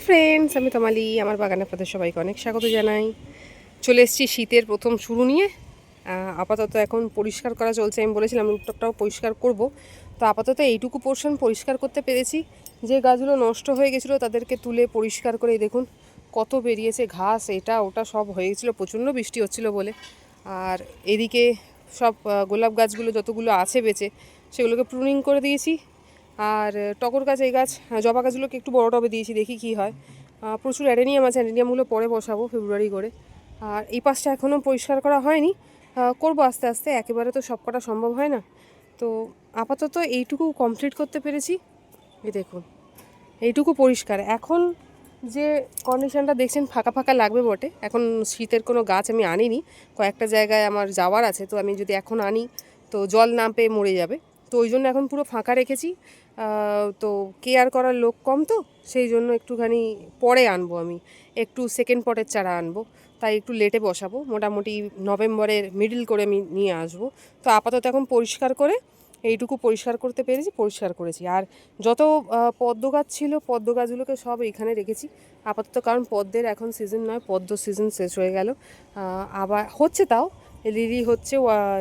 Hello friends আমি তমালি, আমার বাগানে আপনাদের সবাইকে অনেক স্বাগত জানাই। চলে এসেছি শীতের প্রথম শুরু নিয়ে। আপাতত এখন পরিষ্কার করা চলছে, আমি বলেছিলাম রুটটপটাও পরিষ্কার করব। তো আপাতত এইটুকু পোর্শন পরিষ্কার করতে পেরেছি। যে গাছগুলো নষ্ট হয়ে গেছিল, তাদেরকে তুলে পরিষ্কার করে দেখুন, কত বেরিয়েছে ঘাস, এটা, ওটা সব হয়ে গেছিল, প্রচণ্ড বৃষ্টি হচ্ছিল বলে। আর এদিকে সব গোলাপ গাছগুলো যতগুলো আছে বেঁচে, সেগুলোকে প্রুনিং করে দিয়েছি। আর টগর গাছ, এই গাছ জবা গাছগুলোকে একটু বড় টবে দিয়েছি, দেখি কি হয়। প্রচুর অ্যাডেনিয়াম আছে অ্যাডেনিয়ামগুলো পরে বসাবো ফেব্রুয়ারি করে। আর এই পাশটা এখনও পরিষ্কার করা হয়নি। করব আস্তে আস্তে, একেবারে তো সব করা সম্ভব হয় না। তো আপাতত এইটুকু কমপ্লিট করতে পেরেছি। এই দেখুন, এইটুকু পরিষ্কার। এখন যে কন্ডিশনটা দেখছেন, ফাঁকা ফাঁকা লাগবে বটে। এখন শীতের কোনো গাছ আমি আনিনি। কয়েকটা জায়গায় আমার যাওয়ার আছে, তো আমি যদি এখন আনি, তো জল না পেয়ে মরে যাবে। তো ওই জন্য এখন পুরো ফাঁকা রেখেছি। তো কেয়ার করার লোক কম তো, সেই জন্য একটুখানি পরে আনব আমি। একটু সেকেন্ড পটের চারা আনব, তাই একটু লেটে বসাবো। মোটামুটি নভেম্বরের মিডিল করে আমি নিয়ে আসব। তো আপাতত এখন পরিষ্কার করে, এইটুকু পরিষ্কার করতে পেরেছি, পরিষ্কার করেছি। আর যত পদ্ম গাছ ছিল, পদ্ম গাছগুলোকে সব এখানে রেখেছি। আপাতত কারণ পদ্মের এখন সিজন নয়, পদ্ম সিজন শেষ হয়ে গেল। আবার হচ্ছে তাও, লিলি হচ্ছে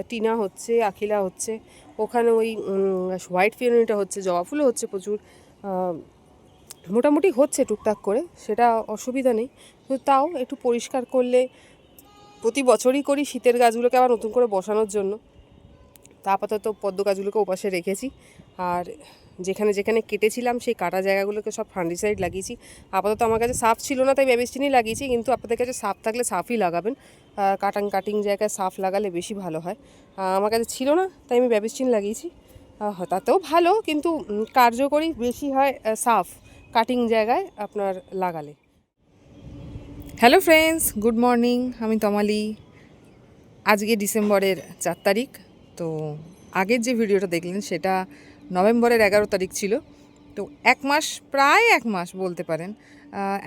টিনা হচ্ছে, আখিলা হচ্ছে ওখানে ওই হোয়াইট ফিওনিটা হচ্ছে, জবা ফুলও হচ্ছে প্রচুর। মোটামুটি হচ্ছে টুকটাক করে, সেটা অসুবিধা নেই। কিন্তু তাও একটু পরিষ্কার করলে প্রতি বছরই করি শীতের গাছগুলোকে আবার নতুন করে বসানোর জন্য। তা আপাতত পদ্ম গাছগুলোকে ওপাশে রেখেছি। আর যেখানে যেখানে কেটেছিলাম, সেই কাটা জায়গাগুলোকে সব ফান্ডিসাইড লাগিয়েছি। আপাতত আমার কাছে সাফ ছিল না, তাই ব্যবস্থিনি লাগিয়েছি, কিন্তু আপনাদের কাছে সাফ থাকলে সাফই লাগাবেন। কাটাং কাটিং জায়গায় সাফ লাগালে বেশি ভালো হয়। আমার কাছে ছিল না, তাই আমি ব্যবস্থিন লাগিয়েছি। তাতেও ভালো, কিন্তু কার্যকরী বেশি হয় সাফ কাটিং জায়গায় আপনার লাগালে। হ্যালো ফ্রেন্ডস গুড মর্নিং আমি তমালি। আজকে ডিসেম্বরের চার তারিখ, তো আগের যে ভিডিওটা দেখলেন, সেটা নভেম্বরের এগারো তারিখ ছিল। তো এক মাস, প্রায় এক মাস বলতে পারেন।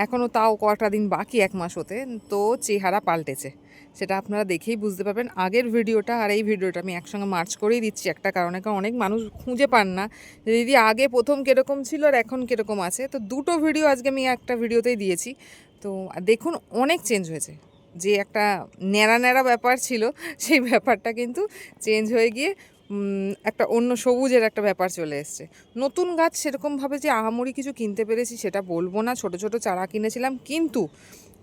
এখনও তাও কটা দিন বাকি এক মাস হতে, তো চেহারা পাল্টেছে। সেটা আপনারা দেখেই বুঝতে পারবেন। আগের ভিডিওটা আর এই ভিডিওটা আমি একসঙ্গে মার্চ করেই দিচ্ছি একটা, কারণে কারণ অনেক মানুষ খুঁজে পান না যে দিদি আগে প্রথম কীরকম ছিল আর এখন কীরকম আছে। তো দুটো ভিডিও আজকে আমি একটা ভিডিওতেই দিয়েছি। তো দেখুন, অনেক চেঞ্জ হয়েছে। যে একটা ন্যাড়া ন্যাড়া ব্যাপার ছিল, সেই ব্যাপারটা কিন্তু চেঞ্জ হয়ে গিয়ে একটা অন্য সবুজের একটা ব্যাপার চলে এসছে। নতুন গাছ সেরকমভাবে যে আহামরি কিছু কিনতে পেরেছি সেটা বলব না। ছোট ছোট চারা কিনেছিলাম, কিন্তু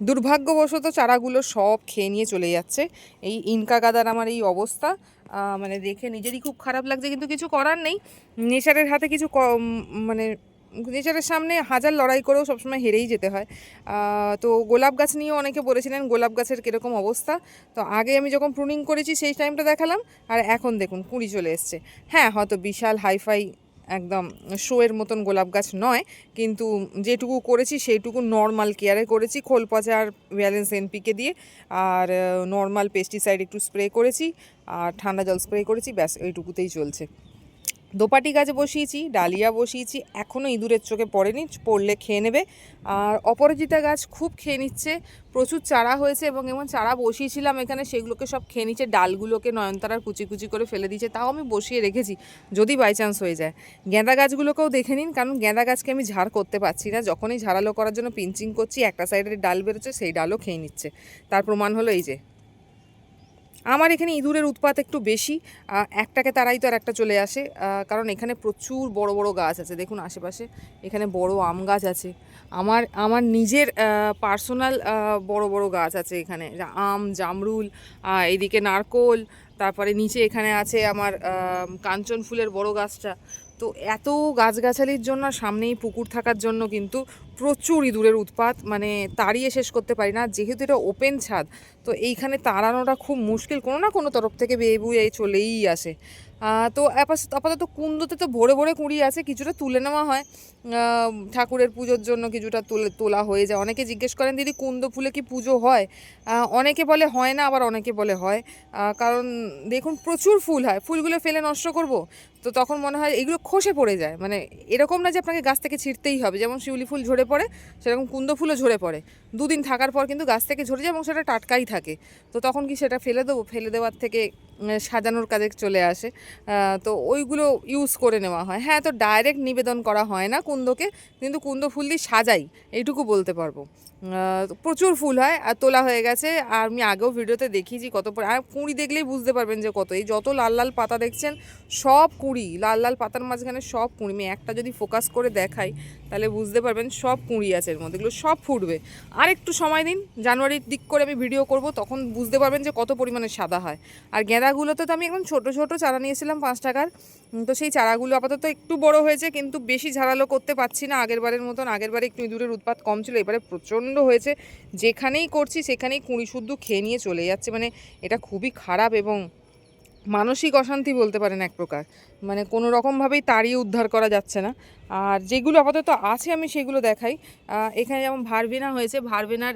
দুর্ভাগ্যবশত চারাগুলো সব খেয়ে নিয়ে চলে যাচ্ছে। এই ইনকা গাদার আমার এই অবস্থা। মানে দেখে নিজেরই খুব খারাপ লাগছে, কিন্তু কিছু করার নেই। নেশারের হাতে কিছু মানে নেচারের সামনে হাজার লড়াই করেও সবসময় হেরেই যেতে হয়। তো গোলাপ গাছ নিয়েও অনেকে বলেছিলেন গোলাপ গাছের কীরকম অবস্থা। তো আগে আমি যখন প্রুনিং করেছি সেই টাইমটা দেখালাম, আর এখন দেখুন কুড়ি চলে এসছে। হ্যাঁ হয়তো বিশাল হাইফাই একদম শোয়ের মতন গোলাপ গাছ নয়, কিন্তু যেটুকু করেছি সেইটুকু নর্মাল কেয়ারে করেছি, খোল পচা আর ব্যালেন্স এনপিকে দিয়ে। আর নর্মাল পেস্টিসাইড একটু স্প্রে করেছি, আর ঠান্ডা জল স্প্রে করেছি, ব্যাস এইটুকুতেই চলছে। দোপাটি গাছ বসিয়েছি, ডালিয়া বসিয়েছি এখনও ইঁদুরের চোখে পড়েনি, পড়লে খেয়ে নেবে। আর অপরাজিতা গাছ খুব খেয়ে নিচ্ছে, প্রচুর চারা হয়েছে এবং এমন চারা বসিয়েছিলাম এখানে, সেগুলোকে সব খেয়ে নিচ্ছে, ডালগুলোকে নয়নতারার কুচি কুচি করে ফেলে দিচ্ছে তাও আমি বসিয়ে রেখেছি, যদি বাই চান্স হয়ে যায়। গেঁদা গাছগুলোকেও দেখে নিন, কারণ গেঁদা গাছকে আমি ঝাড় করতে পারছি না, যখনই ঝাড়ালো করার জন্য পিঞ্চিং করছি, একটা সাইডের ডাল বেরোচ্ছে, সেই ডালও খেয়ে নিচ্ছে। তার প্রমাণ হলো এই যে আমার এখানে ইঁদুরের উৎপাত একটু বেশি একটাকে তারাই তো আর একটা চলে আসে কারণ এখানে প্রচুর বড় বড় গাছ আছে। দেখুন আশেপাশে এখানে বড় আম গাছ আছে। আমার আমার নিজের পার্সোনাল বড় বড় গাছ আছে এখানে। আম, জামরুল এদিকে নারকোল, তারপরে নিচে এখানে আছে আমার কাঞ্চন ফুলের বড় গাছটা। তো এত গাছগাছালির জন্য সামনেই পুকুর থাকার জন্য কিন্তু প্রচুর ইঁদুরের উৎপাত মানে তাড়িয়ে শেষ করতে পারি না। যেহেতু এটা ওপেন ছাদ, তো এইখানে তাড়ানোটা খুব মুশকিল। কোনো না কোনো তরফ থেকে বেয়ে বুয়ে চলেই আসে। তো আপাতত কুন্দতে তো ভরে ভরে কুড়ি আছে, কিছুটা তুলে নেওয়া হয়। ঠাকুরের পুজোর জন্য কিছুটা তুলে, তোলা হয়ে যায়। অনেকে জিজ্ঞেস করেন, দিদি, কুন্দ ফুলে কি পুজো হয়? অনেকে বলে, হয় না। আবার অনেকে বলে, হয়। কারণ দেখুন, প্রচুর ফুল হয়। ফুলগুলো ফেলে নষ্ট করব? তো তখন মনে হয় এগুলো খসে পড়ে যায়। মানে এরকম না যে আপনাকে গাছ থেকে ছিঁড়তেই হবে। যেমন শিউলি ফুল ঝরে পড়ে, সেরকম কুন্দ ফুলও ঝরে পড়ে। দুদিন থাকার পর কিন্তু গাছ থেকে ঝরে যায় এবং সেটা টাটকাই থাকে। তো তখন কি সেটা ফেলে দেবো? ফেলে দেওয়ার থেকে সাজানোর কাজে চলে আসে। তো ওইগুলো ইউজ করে নেওয়া হয়। হ্যাঁ তো ডাইরেক্ট নিবেদন করা হয় না কুন্দকে। কিন্তু কুন্দ ফুল দিয়ে সাজাই, এইটুকু বলতে পারব। প্রচুর ফুল হয় আর তোলা হয়ে গেছে। আর আমি আগেও ভিডিওতে দেখিয়েছি কত আর কুঁড়ি দেখলেই বুঝতে পারবেন যে কত। এই যত লাল লাল পাতা দেখছেন, সব কুঁড়ি, লাল লাল পাতার মাঝখানে সব কুঁড়ি। আমি একটা যদি ফোকাস করে দেখাই, তাহলে বুঝতে পারবেন সব কুঁড়ি আছে এর মধ্যে। এগুলো সব ফুটবে। আর একটু সময় দিন, জানুয়ারির দিক করে আমি ভিডিও করব, তখন বুঝতে পারবেন যে কত পরিমাণে সাদা হয়। আর গেঁদাগুলোতে তো আমি একদম ছোট ছোট চারা নিয়েছিলাম পাঁচ টাকার। তো সেই চারাগুলো আপাতত একটু বড় হয়েছে, কিন্তু বেশি ঝাড়ালো করতে পারছি না। আগেরবারের মতন, আগেরবারে একটু ইঁদুরের উৎপাত কম ছিল, এবারে প্রচণ্ড হয়েছে। যেখানেই করছি, সেখানেই কুঁড়ি শুদ্ধ খেয়ে নিয়ে চলে যাচ্ছে। মানে এটা খুবই খারাপ এবং মানসিক অশান্তি বলতে পারেন এক প্রকার। মানে কোনো রকমভাবেই তাড়িয়ে উদ্ধার করা যাচ্ছে না। আর যেগুলো আপাতত আছে আমি সেগুলো দেখাই। এখানে যেমন ভারবিনা হয়েছে ভারবিনার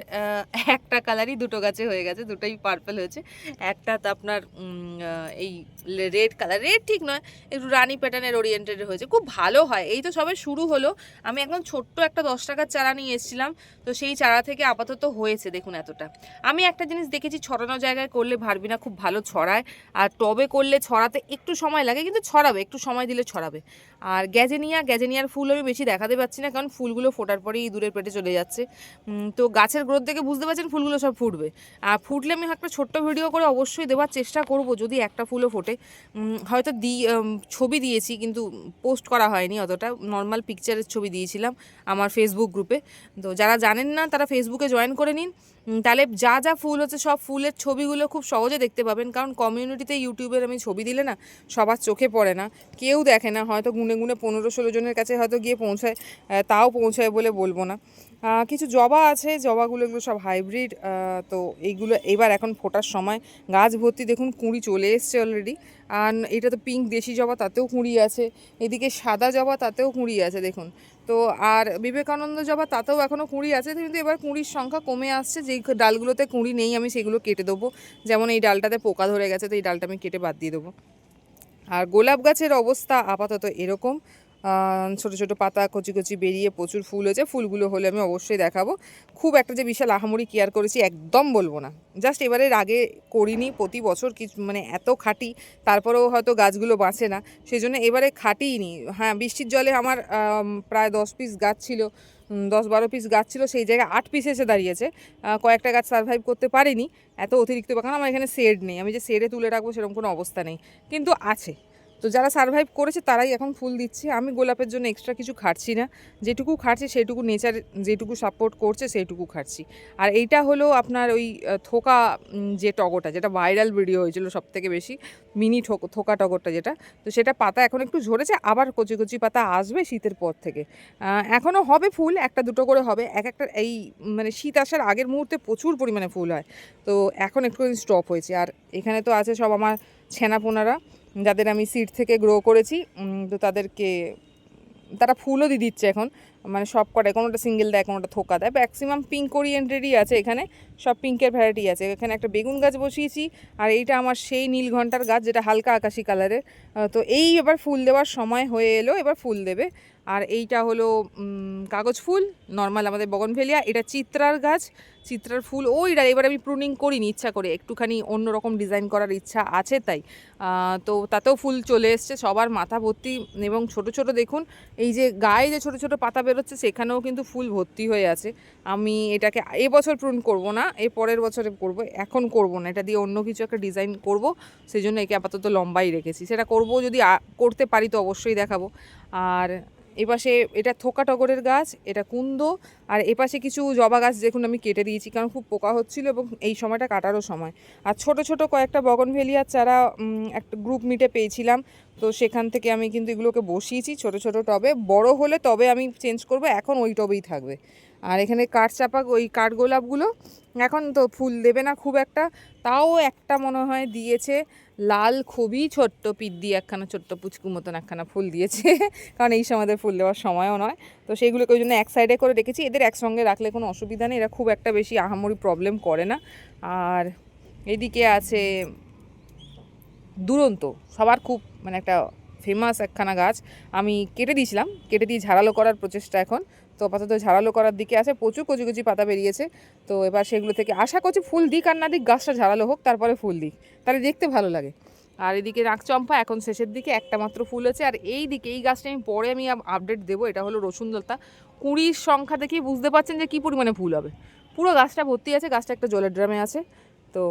একটা কালারই দুটো গাছে হয়ে গেছে, দুটোই পার্পল হয়েছে। একটা তো আপনার এই রেড কালার রেড ঠিক নয়, একটু রানি প্যাটার্নের ওরিয়েন্টেড হয়েছে। খুব ভালো হয়, এই তো সবে শুরু হলো। আমি একদম ছোট্ট একটা দশ টাকার চারা নিয়ে এসেছিলাম, তো সেই চারা থেকে আপাতত হয়েছে, দেখুন এতটা। আমি একটা জিনিস দেখেছি, ছড়ানো জায়গায় করলে ভারবিনা খুব ভালো ছড়ায়, আর টবে করলে ছড়াতে একটু সময় লাগে, কিন্তু ছড়াবে একটু সময় দিলে ছড়াবে। আর গ্যাজেনিয়া, গ্যাজেনিয়ার ফুল আমি বেশি দেখাতে পাচ্ছি না, কারণ ফুলগুলো ফোটার পরেই ইঁদুরের পেটে চলে যাচ্ছে। তো গাছের গ্রোথ দেখে বুঝতে পারছেন ফুলগুলো সব ফুটবে। আর ফুটলে আমি একটা ছোট্ট ভিডিও করে অবশ্যই দেওয়ার চেষ্টা করব, যদি একটা ফুলও ফোটে। হয়তো দি ছবি দিয়েছি, কিন্তু পোস্ট করা হয়নি অতটা। নর্মাল পিকচারের ছবি দিয়েছিলাম আমার ফেসবুক গ্রুপে তো যারা জানেন না, তারা ফেসবুকে জয়েন করে নিন। তাহলে যা যা ফুল হচ্ছে, সব ফুলের ছবিগুলো খুব সহজে দেখতে পাবেন। কারণ কমিউনিটিতে ইউটিউবের আমি ছবি দিলে না, সবার চোখে পড়ে না। কেউ দেখে না, হয়তো গুনে গুনে পনেরো ষোলো জনের কাছে হয়তো গিয়ে পৌঁছায় তাও পৌঁছায় বলে বলব না। কিছু জবা আছে, জবাগুলো এগুলো সব হাইব্রিড তো এইগুলো এবার এখন ফোটার সময়। গাছ ভর্তি দেখুন, কুঁড়ি চলে এসছে অলরেডি আর এটা তো পিঙ্ক দেশি জবা, তাতেও কুঁড়ি আছে। এদিকে সাদা জবা, তাতেও কুঁড়ি আছে, দেখুন। তো আর বিবেকানন্দ জবা তাতেও এখনও কুঁড়ি আছে, কিন্তু এবার কুঁড়ির সংখ্যা কমে আসছে, যেই ডালগুলোতে কুঁড়ি নেই আমি সেগুলো কেটে দেবো। যেমন এই ডালটাতে পোকা ধরে গেছে, তো এই ডালটা আমি কেটে বাদ দিয়ে দেবো। আর গোলাপ গাছের অবস্থা আপাতত এরকম। ছোট ছোট পাতা কচি কচি বেরিয়ে প্রচুর ফুল হয়েছে। ফুলগুলো হলে আমি অবশ্যই দেখাবো। খুব একটা যে বিশাল আহামরি কেয়ার করেছি একদম বলব না। জাস্ট এবারের আগে করিনি, প্রতি বছর কি মানে এত খাটি, তারপরেও হয়তো গাছগুলো বাঁচে না। সেই জন্য এবারে খাটিইনি। হ্যাঁ বৃষ্টির জলে আমার প্রায় দশ পিস গাছ ছিল দশ বারো পিস গাছ ছিল, সেই জায়গায় আট পিস এসে দাঁড়িয়েছে। কয়েকটা গাছ সার্ভাইভ করতে পারিনি, এত অতিরিক্ত কারণ আমার এখানে শেড নেই। আমি যে শেডে তুলে রাখব সেরকম কোনো অবস্থা নেই। কিন্তু আছে। তো যারা সার্ভাইভ করেছে তারাই এখন ফুল দিচ্ছে। আমি গোলাপের জন্য এক্সট্রা কিছু খাটছি না। যেটুকু খাটছি সেটুকু নেচার যেটুকু সাপোর্ট করছে সেইটুকু খাটছি। আর এইটা হলো আপনার ওই থোকা যে টগরটা, যেটা ভাইরাল ভিডিও হয়েছিল সব থেকে বেশি মিনি থোকা টগরটা যেটা, তো সেটা পাতা এখন একটু ঝরেছে, আবার কচি কচি পাতা আসবে শীতের পর থেকে। এখনও হবে ফুল, একটা, দুটো করে হবে। এক একটা এই মানে শীত আসার আগের মুহূর্তে প্রচুর পরিমাণে ফুল হয়। তো এখন একটু স্টপ হয়েছে। আর এখানে তো আছে সব আমার ছেনাপোনারা। যাদের আমি সিড থেকে গ্রো করেছি তো তাদেরকে, তারা ফুলও দিয়ে দিচ্ছে এখন মানে সব কটায় কোনোটা সিঙ্গেল দেয় কোনোটা থোকা দেয়। ম্যাক্সিমাম পিঙ্ক ওরিয়েন্টেডই আছে এখানে, সব পিঙ্কের ভ্যারাইটি আছে। এখানে একটা বেগুন গাছ বসিয়েছি, আর এইটা আমার সেই নীল ঘণ্টার গাছ যেটা হালকা আকাশি কালারের তো এই এবার ফুল দেওয়ার সময় হয়ে এলো, এবার ফুল দেবে। আর এইটা হলো কাগজ ফুল নর্মাল আমাদের বগনভেলিয়া, এটা চিত্রার গাছ। চিত্রার ফুল। ওই ওইটা এবার আমি প্রুনিং করিনি, ইচ্ছা করে। একটুখানি অন্যরকম ডিজাইন করার ইচ্ছা আছে তাই। তো তাতেও ফুল চলে এসছে, সবার মাথা ভর্তি। এবং ছোট ছোট দেখুন, এই যে গায়ে যে ছোট ছোট পাতা বেরোচ্ছে, সেখানেও কিন্তু ফুল ভর্তি হয়ে আছে। আমি এটাকে এবছর প্রুন করব না এর পরের বছরে করব, এখন করব না। এটা দিয়ে অন্য কিছু একটা ডিজাইন করব সেই জন্য একে আপাতত লম্বাই রেখেছি। সেটা করব যদি করতে পারি তো অবশ্যই দেখাবো। আর এপাশে এটা থোকা টগরের গাছ, এটা কুন্দ, আর এপাশে কিছু জবা গাছ দেখুন আমি কেটে দিয়েছি কারণ খুব পোকা হচ্ছিল এবং এই সময়টা কাটারও সময়। আর ছোট ছোট কয়েকটা বগনভেলিয়ার চারা একটা গ্রুপ মিটে পেয়েছিলাম। তো সেখান থেকে আমি কিন্তু এগুলোকে বসিয়েছি ছোট ছোট টবে। বড় হলে তবে আমি চেঞ্জ করব, এখন ওই টবেই থাকবে। আর এখানে কাঠ চাপা ওই কাঠ গোলাপগুলো, এখন তো ফুল দেবে না খুব একটা। তাও একটা মনে হয় দিয়েছে লাল খুবই ছোট্ট পিট দিয়ে একখানা ছোট্ট পুচকু মতন একখানা ফুল দিয়েছে। কারণ এই সময় ফুল দেওয়ার সময়ও নয়। তো সেইগুলোকে ওই জন্য এক সাইডে করে রেখেছি। এদের একসঙ্গে রাখলে কোনো অসুবিধা নেই, এরা খুব একটা বেশি আহামরি প্রবলেম করে না। আর এদিকে আছে দুরন্ত, সবার খুব মানে একটা ফেমাস একখানা গাছ। আমি কেটে দিয়েছিলাম, কেটে দিয়ে ঝাড়ালো করার প্রচেষ্টা এখন। তো আপাতত ঝাড়ালো করার দিকে আছে, প্রচুর কচি কচি পাতা বেরিয়েছে। তো এবার সেগুলো থেকে আশা করছি ফুল দিক আর না দিক, গাছটা ঝাড়ালো হোক, তারপরে ফুল দিক। তাহলে দেখতে ভালো লাগে। আর এদিকে নাকচম্পা এখন শেষের দিকে একটা মাত্র ফুল আছে আর এই দিকে, এই গাছটা আমি পরে আমি আপডেট দেবো, এটা হলো রসুনলতা। কুড়ির সংখ্যা দেখেই বুঝতে পারছেন যে কী পরিমাণে ফুল হবে। পুরো গাছটা ভর্তি আছে, গাছটা একটা জলের ড্রামে আছে। তো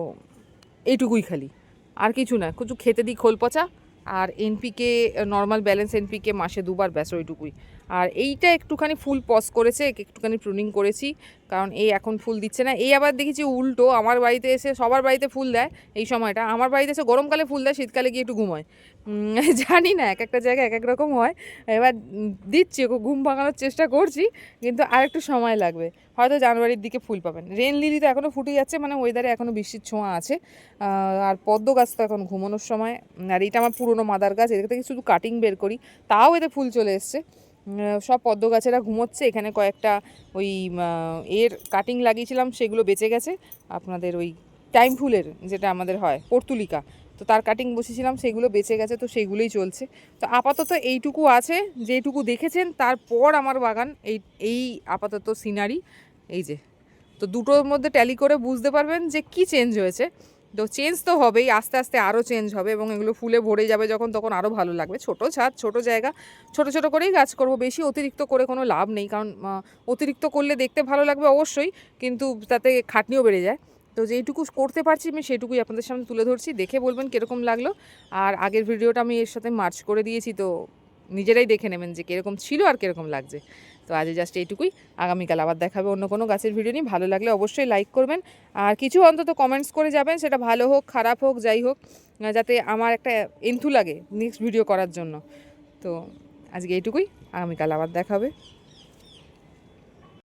এইটুকুই খালি। আর কিছু না, কিছু খেতে দিই খোল পচা আর এনপিকে নর্মাল ব্যালেন্স এনপিকে মাসে দুবার ব্যাস ওইটুকুই। আর এইটা একটুখানি ফুল পজ করেছে একটুখানি প্রুনিং করেছি, কারণ এই এখন ফুল দিচ্ছে না। এই আবার দেখেছি উল্টো, আমার বাড়িতে এসে সবার বাড়িতে ফুল দেয় এই সময়টা। আমার বাড়িতে এসে গরমকালে ফুল দেয়, শীতকালে গিয়ে একটু ঘুমোয়। জানি না, এক একটা জায়গায় এক এক রকম হয়। এবার দিচ্ছি, ওকে ঘুম ভাঙানোর চেষ্টা করছি, কিন্তু আর একটু সময় লাগবে। হয়তো জানুয়ারির দিকে ফুল পাবেন। রেন লিলি তো এখনও ফুটে যাচ্ছে মানে ওয়েদারে এখনও বৃষ্টির ছোঁয়া আছে। আর পদ্ম গাছ তো এখন ঘুমানোর সময়। আর এটা আমার পুরনো মাদার গাছ এদের থেকে শুধু কাটিং বের করি, তাও এতে ফুল চলে এসছে। সব পদ্ম গাছেরা ঘুমোচ্ছে। এখানে কয়েকটা ওই এর কাটিং লাগিয়েছিলাম, সেগুলো বেঁচে গেছে। আপনাদের ওই টাইম ফুলের যেটা আমাদের হয়, পর্তুলিকা। তো তার কাটিং বসেছিলাম সেগুলো বেঁচে গেছে, তো সেইগুলোই চলছে। তো আপাতত এইটুকু আছে, যেটুকু দেখেছেন, তারপর আমার বাগান, এই এই আপাতত সিনারি এই যে। তো দুটোর মধ্যে ট্যালি করে বুঝতে পারবেন যে কি চেঞ্জ হয়েছে। তো চেঞ্জ তো হবেই, আস্তে আস্তে আরও চেঞ্জ হবে এবং এগুলো ফুলে ভরে যাবে যখন তখন আরও ভালো লাগবে। ছোট ছাদ, ছোট জায়গা, ছোট ছোট করেই গাছ করব। বেশি অতিরিক্ত করে কোনো লাভ নেই কারণ অতিরিক্ত করলে দেখতে ভালো লাগবে অবশ্যই, কিন্তু তাতে খাটনিও বেড়ে যায়। তো যেইটুকু করতে পারছি আমি সেটুকুই আপনাদের সামনে তুলে ধরছি। দেখে বলবেন কীরকম লাগল। আর আগের ভিডিওটা আমি এর সাথে মার্চ করে দিয়েছি, তো নিজেরাই দেখে নেবেন যে কীরকম ছিল আর কীরকম লাগছে। তো আজ জাস্ট এইটুকুই। আগামীকাল আবার দেখাবে অন্য কোনো গাছের ভিডিও নিয়ে। ভালো লাগলে অবশ্যই লাইক করবেন। আর কিছু অন্তত কমেন্টস করে যাবেন, সেটা ভালো হোক, খারাপ হোক, যাই হোক যাতে আমার একটা এন্থু লাগে নেক্সট ভিডিও করার জন্য। তো আজকে এইটুকুই। আগামীকাল আবার দেখাবে।